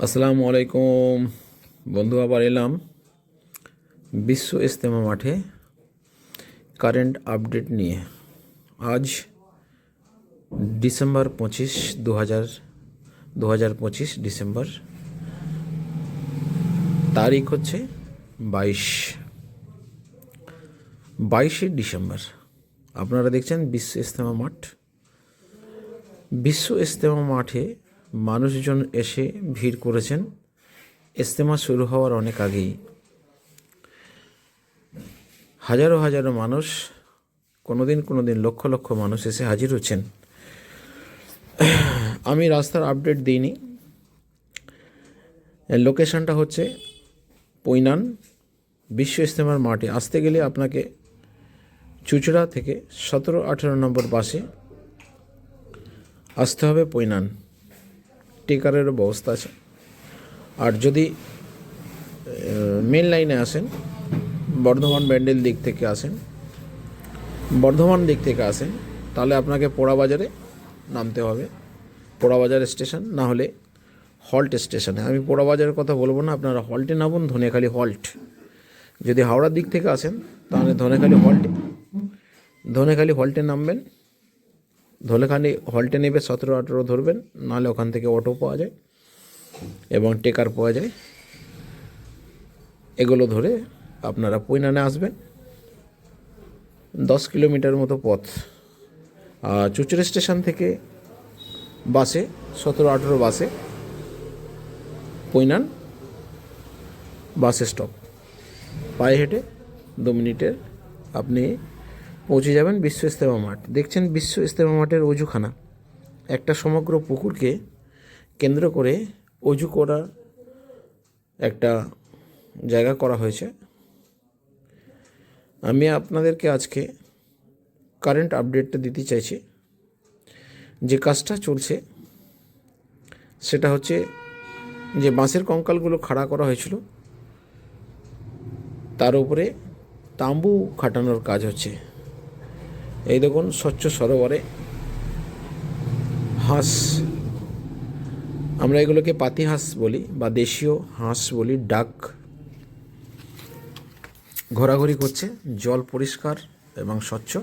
আসসালামু আলাইকুম। বন্ধু, আবার এলাম। বিশ্ব ইস্তেমা মাঠে কারেন্ট আপডেট নিয়ে। আজ ডিসেম্বর পঁচিশ দু হাজার দু হাজার পঁচিশ ডিসেম্বর। তারিখ হচ্ছে বাইশ। বাইশে ডিসেম্বর। আপনারা দেখছেন বিশ্ব ইস্তেমা মাঠ। বিশ্ব ইস্তেমা মাঠে মানুষজন এসে ভিড় করেছেন। ইস্তেমা শুরু হওয়ার অনেক আগেই। হাজারো হাজারো মানুষ, কোনোদিন কোনোদিন লক্ষ লক্ষ মানুষ এসে হাজির হচ্ছেন। আমি রাস্তার আপডেট দিইনি। লোকেশনটা হচ্ছে পৈনান বিশ্ব ইস্তেমার মাঠে। আসতে গেলে আপনাকে চুচড়া থেকে সতেরো আঠেরো নম্বর বাসে আসতে হবে পৈনান। টিকারেরও ব্যবস্থা আছে। আর যদি মেন লাইনে আসেন, বর্ধমান ব্যান্ডেল দিক থেকে আসেন, বর্ধমান দিক থেকে আসেন, তাহলে আপনাকে পোড়াবাজারে নামতে হবে। পোড়াবাজার স্টেশন, না হলে হল্ট স্টেশনে। আমি পোড়াবাজারের কথা বলব না, আপনারা হল্টে নামুন, ধনেখালি হল্ট। যদি হাওড়ার দিক থেকে আসেন, তাহলে ধনেখালি হল্টে ধনেখালি হল্টে নামবেন। ধনেখালি হল্টে নেবে সতেরো আঠেরো ধরবেন, নাহলে ওখান থেকে অটো পাওয়া যায় এবং টেকার পাওয়া যায়। এগুলো ধরে আপনারা পৈনানে আসবেন। দশ কিলোমিটার মতো পথ। চুচুড়ি স্টেশন থেকে বাসে, সতেরো আঠেরো বাসে পৈনান বাস স্টপ পায়ে হেঁটে দু মিনিটের আপনি পৌঁছে যাবেন বিশ্ব ইস্তেমা মাঠ। দেখছেন বিশ্ব ইস্তেমা মাঠের অজুখানা। একটা সমগ্র পুকুরকে কেন্দ্র করে অজু করা একটা জায়গা করা হয়েছে। আমি আপনাদেরকে আজকে কারেন্ট আপডেটটা দিতে চাইছি। যে কাজটা চলছে, সেটা হচ্ছে যে বাঁশের কঙ্কালগুলো খাড়া করা হয়েছিল, তার উপরে তাম্বু খাটানোর কাজ হচ্ছে। এই দেখুন, স্বচ্ছ সরোবরে হাঁস। আমরা এগুলোকে পাতি হাঁস বলি বা দেশীয় হাঁস বলি, ডাক। ঘোরাঘুরি করছে, জল পরিষ্কার এবং স্বচ্ছ।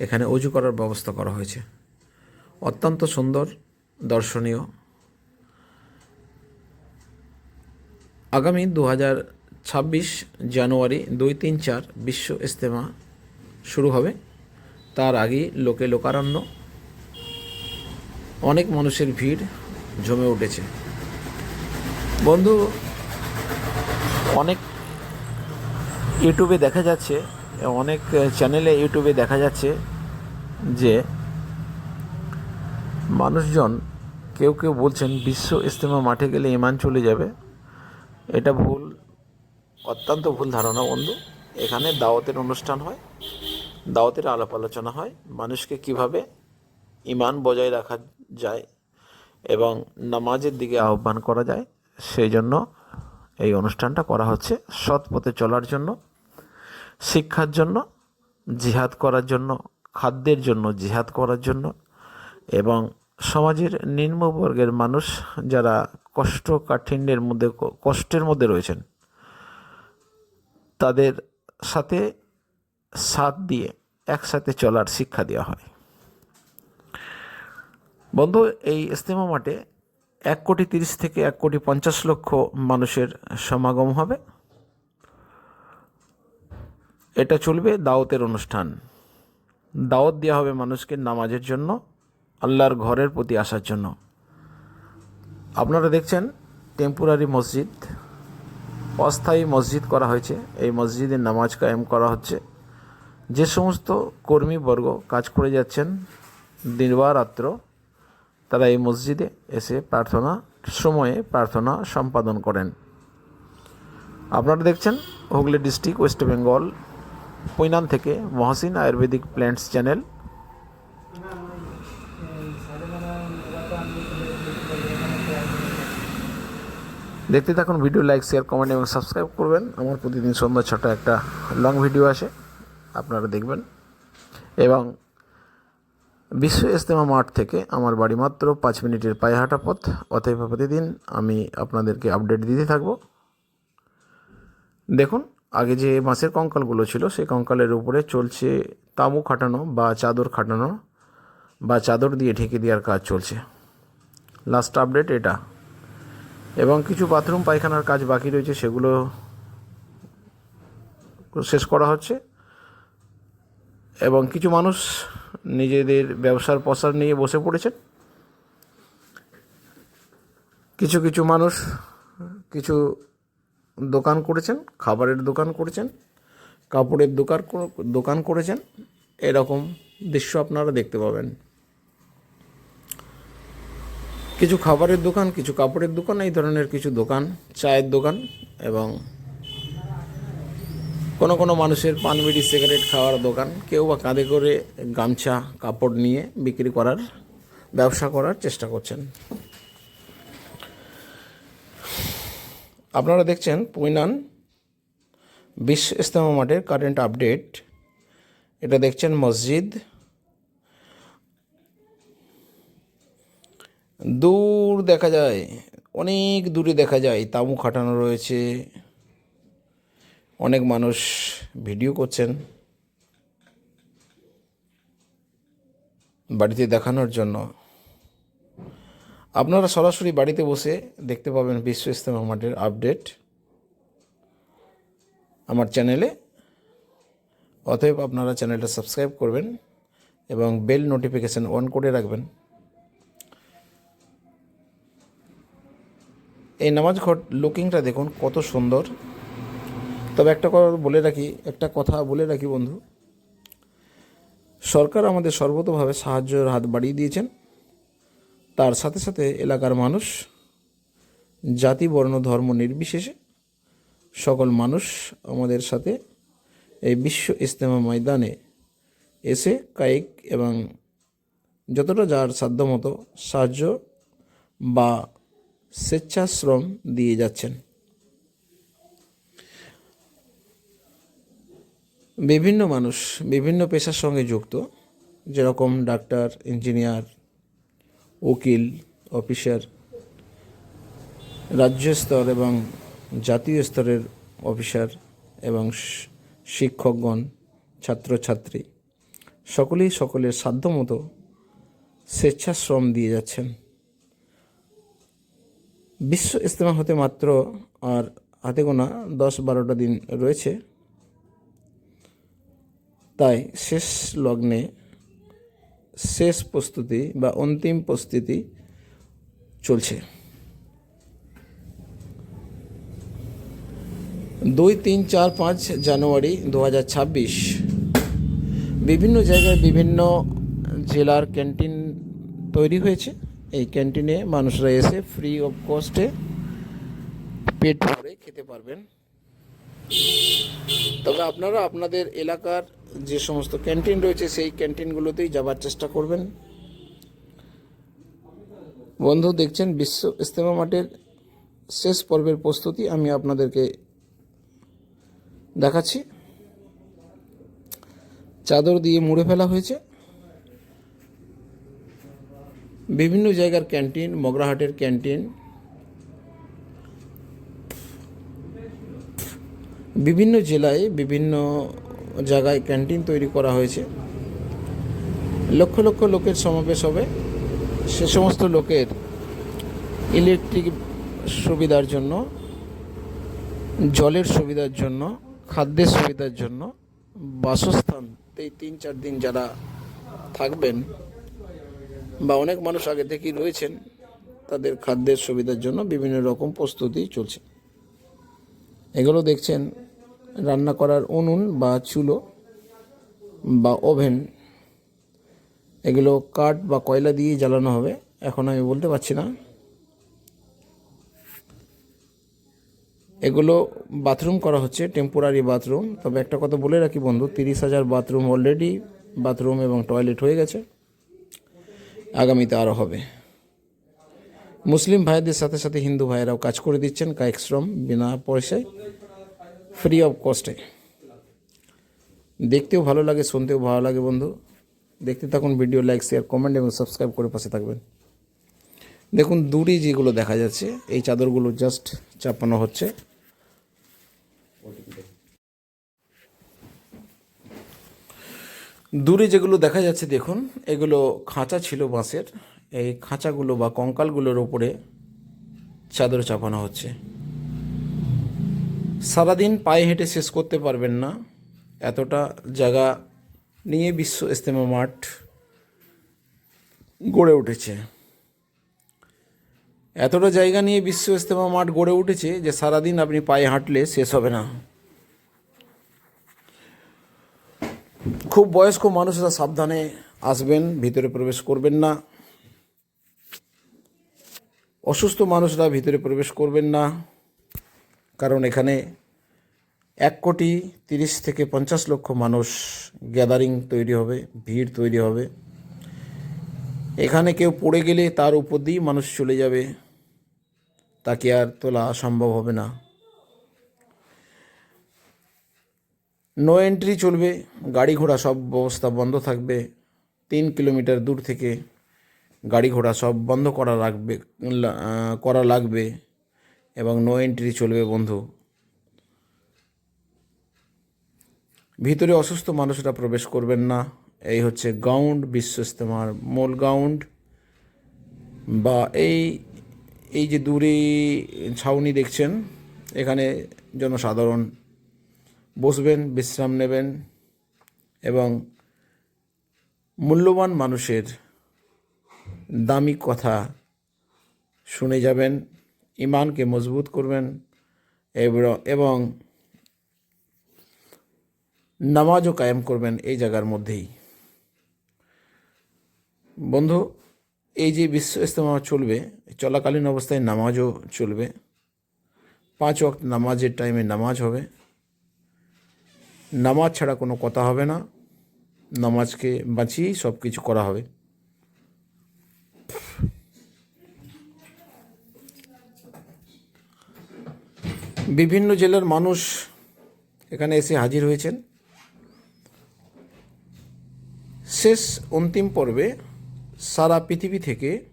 এখানে অজু করার ব্যবস্থা করা হয়েছে। অত্যন্ত সুন্দর, দর্শনীয়। আগামী দু হাজার ছাব্বিশ জানুয়ারি দুই তিন চার বিশ্ব ইস্তেমা শুরু হবে। তার আগেই লোকে লোকারণ্য। অনেক মানুষের ভিড় জমে উঠেছে। বন্ধু, অনেক ইউটিউবে দেখা যাচ্ছে, অনেক চ্যানেলে ইউটিউবে দেখা যাচ্ছে যে মানুষজন কেউ কেউ বলছেন, বিশ্ব ইস্তেমা মাঠে গেলে ইমান চলে যাবে। এটা ভুল, অত্যন্ত ভুল ধারণা বন্ধু। এখানে দাওয়াতের অনুষ্ঠান হয়। দাওয়াতের আলাপ আলোচনা হয়, মানুষকে কীভাবে ইমান বজায় রাখা যায় এবং নামাজের দিকে আহ্বান করা যায়, সেই জন্য এই অনুষ্ঠানটা করা হচ্ছে সৎ পথে চলার জন্য, শিক্ষার জন্য, জিহাদ করার জন্য, খাদ্যের জন্য জিহাদ করার জন্য এবং সমাজের নিম্নবর্গের মানুষ যারা কষ্ট কাঠিন্যের মধ্যে, কষ্টের মধ্যে রয়েছেন, তাদের সাথে সাথ দিয়ে একসাথে চলার শিক্ষা দেওয়া হয়। বন্ধু, এই ইস্তেমা মাঠে এক কোটি তিরিশ থেকে এক কোটি পঞ্চাশ লক্ষ মানুষের সমাগম হবে। এটা চলবে দাওয়াতের অনুষ্ঠান। দাওয়াত দেওয়া হবে মানুষকে নামাজের জন্য, আল্লাহর ঘরের প্রতি আসার জন্য। আপনারা দেখছেন টেম্পোরারি মসজিদ। অস্থায়ী মসজিদ করা হয়েছে। এই মসজিদের নামাজ কায়েম করা হচ্ছে। যে সমস্ত কর্মীবর্গ কাজ করে যাচ্ছেন দিনবার রাত্র তারা এই মসজিদে এসে প্রার্থনা, সময়ে প্রার্থনা সম্পাদন করেন। আপনারা দেখছেন হুগলি ডিস্ট্রিক্ট ওয়েস্ট বেঙ্গল পৈনান থেকে মহসিন আয়ুর্বেদিক প্ল্যান্টস চ্যানেল। দেখতে থাকুন, ভিডিও লাইক, শেয়ার, কমেন্ট এবং সাবস্ক্রাইব করবেন। আমার প্রতিদিন সন্ধ্যা ছটা একটা লং ভিডিও আসে। আপনারা দেখবেন। এবং বিশ্ব ইজতেমা মাঠ থেকে আমার বাড়ি মাত্র পাঁচ মিনিটের পায়ে হাঁটা পথ, অতএব প্রতিদিন আমি আপনাদেরকে আপডেট দিতে থাকব। দেখুন, আগে যে মাছের কঙ্কালগুলো ছিল, সেই কঙ্কালের উপরে চলছে তাঁবু খাটানো বা চাদর খাটানো বা চাদর দিয়ে ঢেকে দেওয়ার কাজ চলছে। লাস্ট আপডেট এটা। এবং কিছু বাথরুম পায়খানার কাজ বাকি রয়েছে, সেগুলো শেষ করা হচ্ছে। এবং কিছু মানুষ নিজেদের ব্যবসার প্রসার নিয়ে বসে পড়েছেন। কিছু কিছু মানুষ কিছু দোকান করেছেন, খাবারের দোকান করেছেন, কাপড়ের দোকান দোকান করেছেন। এরকম দৃশ্য আপনারা দেখতে পাবেন। কিছু খাবারের দোকান, কিছু কাপড়ের দোকান, এই ধরনের কিছু দোকান, চায়ের দোকান এবং কোনো কোনো মানুষের পান বিড়ি সিগারেট খাওয়ার দোকান, কেউ বা কাঁধে করে গামছা, কাপড় নিয়ে বিক্রি করার ব্যবসা করার চেষ্টা করছেন। আপনারা দেখছেন পৈনান বিশ্ব ইস্তেমা মাঠের কারেন্ট আপডেট এটা দেখছেন মসজিদ। দূর দেখা যায়, অনেক দূরে দেখা যায় তাঁবু খাটানো রয়েছে। অনেক মানুষ ভিডিও করছেন বাড়িতে দেখানোর জন্য। আপনারা সরাসরি বাড়িতে বসে দেখতে পাবেন বিশ্ব ইস্তেমা মাঠের আপডেট আমার চ্যানেলে। অতএব আপনারা চ্যানেলটা সাবস্ক্রাইব করবেন এবং বেল নোটিফিকেশান অন করে রাখবেন। এই নামাজ ঘর লুকিংটা দেখুন কত সুন্দর। তবে একটা কথা বলে রাখি, একটা কথা বলে রাখি বন্ধু। সরকার আমাদের সর্বতভাবে সাহায্যের হাত বাড়িয়ে দিয়েছেন। তার সাথে সাথে এলাকার মানুষ, জাতি, বর্ণ, ধর্ম নির্বিশেষে সকল মানুষ আমাদের সাথে এই বিশ্ব ইজতেমা ময়দানে এসে কায়িক এবং যতটা যার সাধ্যমতো সাহায্য বা স্বেচ্ছাশ্রম দিয়ে যাচ্ছেন। বিভিন্ন মানুষ বিভিন্ন পেশার সঙ্গে যুক্ত, যেরকম ডাক্তার, ইঞ্জিনিয়ার, উকিল, অফিসার, রাজ্য স্তর এবং জাতীয় স্তরের অফিসার এবং শিক্ষকগণ, ছাত্রছাত্রী, সকলেই সকলের সাধ্যমতো স্বেচ্ছাশ্রম দিয়ে যাচ্ছেন। বিশ্ব ইজতেমা হতে মাত্র আর হাতে গোনা দশ বারোটা দিন রয়েছে। তাই শেষ লগ্নে শেষ প্রস্তুতি বা অন্তিম প্রস্তুতি চলছে। দুই, তিন, চার, পাঁচ জানুয়ারি দু হাজার ছাব্বিশ। বিভিন্ন জায়গায় বিভিন্ন জেলার ক্যান্টিন তৈরি হয়েছে। এই ক্যান্টিনে মানুষরা এসে ফ্রি অফ কস্টে পেট ভরে খেতে পারবেন। তবে আপনারা আপনাদের এলাকার যে সমস্ত ক্যান্টিন রয়েছে, সেই ক্যান্টিনগুলোতেই যাবার চেষ্টা করবেন। বন্ধু, দেখছেন বিশ্ব ইস্তেমা মাঠের শেষ পর্বের প্রস্তুতি আমি আপনাদেরকে দেখাচ্ছি। চাদর দিয়ে মুড়ে ফেলা হয়েছে। বিভিন্ন জায়গার ক্যান্টিন, মগরাহাটের ক্যান্টিন, বিভিন্ন জেলায় বিভিন্ন জায়গায় ক্যান্টিন তৈরি করা হয়েছে। লক্ষ লক্ষ লোকের সমাবেশ হবে। সে সমস্ত লোকের ইলেকট্রিক সুবিধার জন্য, জলের সুবিধার জন্য, খাদ্যের সুবিধার জন্য বাসস্থান এই তিন চার দিন যারা থাকবেন বা অনেক মানুষ আগে থেকেই রয়েছেন, তাদের খাদ্যের সুবিধার জন্য বিভিন্ন রকম প্রস্তুতি চলছে। এগুলো দেখছেন রান্না করার উনুন বা চুলো বা ওভেন, এগুলো কাঠ বা কয়লা দিয়ে জ্বালানো হবে। এখন আমি বলতে পারছি না। এগুলো বাথরুম করা হচ্ছে, টেম্পোরারি বাথরুম। তবে একটা কথা বলে রাখি বন্ধু, তিরিশ হাজার বাথরুম অলরেডি বাথরুম এবং টয়লেট হয়ে গেছে। আগামীতে আরও হবে। মুসলিম ভাইদের সাথে সাথে হিন্দু ভাইয়েরাও কাজ করে দিচ্ছেন, কায়িক শ্রম বিনা পয়সায়। ফ্রি অফ কস্টে দেখতেও ভালো লাগে, শুনতেও ভালো লাগে বন্ধু। দেখতে থাকুন ভিডিও লাইক শেয়ার কমেন্ট এবং সাবস্ক্রাইব করে পাশে থাকবেন। দেখুন দূরে যেগুলো দেখা যাচ্ছে, এই চাদরগুলো জাস্ট চাপানো হচ্ছে। দূরে যেগুলো দেখা যাচ্ছে, দেখুন, এগুলো খাঁচা ছিল বাঁশের। এই খাঁচাগুলো বা কঙ্কালগুলোর ওপরে চাদর চাপানো হচ্ছে। সারাদিন পায়ে হেঁটে শেষ করতে পারবেন না। এতটা জায়গা নিয়ে বিশ্ব ইস্তেমা মাঠ গড়ে উঠেছে। এতটা জায়গা নিয়ে বিশ্ব ইস্তেমা মাঠ গড়ে উঠেছে যে সারাদিন আপনি পায়ে হাঁটলে শেষ হবে না। খুব বয়স্ক মানুষরা সাবধানে আসবেন, ভিতরে প্রবেশ করবেন না। অসুস্থ মানুষরা ভিতরে প্রবেশ করবেন না। কারণ এখানে এক কোটি তিরিশ থেকে পঞ্চাশ লক্ষ মানুষ গ্যাদারিং তৈরি হবে, ভিড় তৈরি হবে। এখানে কেউ পড়ে গেলে তার উপর দিয়েই মানুষ চলে যাবে, তাকে আর তোলা সম্ভব হবে না। নো এন্ট্রি চলবে, গাড়ি ঘোড়া সব ব্যবস্থা বন্ধ থাকবে, তিন কিলোমিটার দূর থেকে গাড়ি ঘোড়া সব বন্ধ করা রাখবে করা লাগবে। এবং নো এন্ট্রি চলবে বন্ধু। ভিতরে অসুস্থ মানুষরা প্রবেশ করবেন না। এই হচ্ছে গাউন্ড বিশ্ব ইস্তেমার মূল গাউন্ড বা এই এই যে দূরে ছাউনি দেখছেন, এখানে জনসাধারণ বসবেন, বিশ্রাম নেবেন এবং মূল্যবান মানুষের দামি কথা শুনে যাবেন। ইমানকে মজবুত করবেন এবং- নামাজও কায়েম করবেন এই জায়গার মধ্যেই। বন্ধু, এই যে বিশ্ব ইস্তেমা চলবে, চলাকালীন অবস্থায় নামাজও চলবে। পাঁচ ওয়াক্ত নামাজের টাইমে নামাজ হবে। নামাজ ছাড়া কোনো কথা হবে না। নামাজকে বাঁচিয়েই সব কিছু করা হবে। বিভিন্ন জেলার মানুষ এখানে এসে হাজির হয়েছেন। শেষ অন্তিম পর্বে সারা পৃথিবী থেকে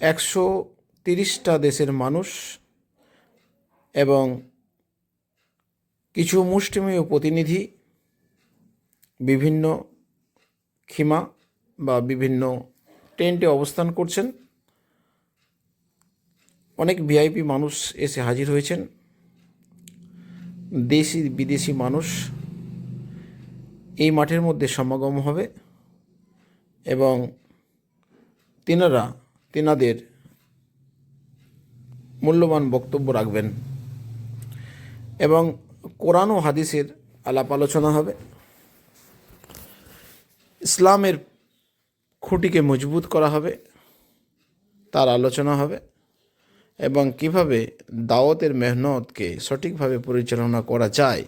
একশো তিরিশটা দেশের মানুষ এবং কিছু মুষ্টিমেয় প্রতিনিধি, বিভিন্ন খিমা বা বিভিন্ন টেন্টে অবস্থান করছেন। অনেক ভিআইপি মানুষ এসে হাজির হয়েছেন। দেশি, বিদেশি মানুষ এই মাঠের মধ্যে সমাগম হবে এবং তিনারা, তিনাদের মূল্যবান বক্তব্য রাখবেন এবং কোরআন ও হাদিসের আলাপ আলোচনা হবে। ইসলামের খুঁটিকে মজবুত করা হবে, তার আলোচনা হবে। এবং কীভাবে দাওয়াতের মেহনতকে সঠিকভাবে পরিচালনা করা যায়,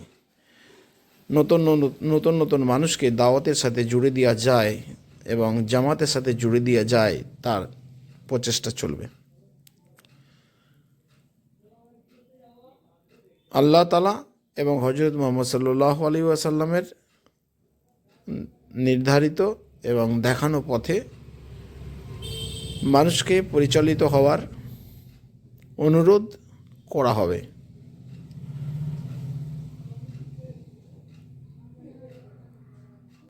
নতুন নতুন- নতুন মানুষকে দাওয়াতের সাথে জুড়ে দেওয়া যায় এবং জামাতের সাথে জুড়ে দেওয়া যায়, তার প্রচেষ্টা চলবে। আল্লাহ তালা এবং হজরত মোহাম্মদ সাল্লাহ আলী ওয়াসাল্লামের নির্ধারিত এবং দেখানো পথে মানুষকে পরিচালিত হওয়ার অনুরোধ করা হবে।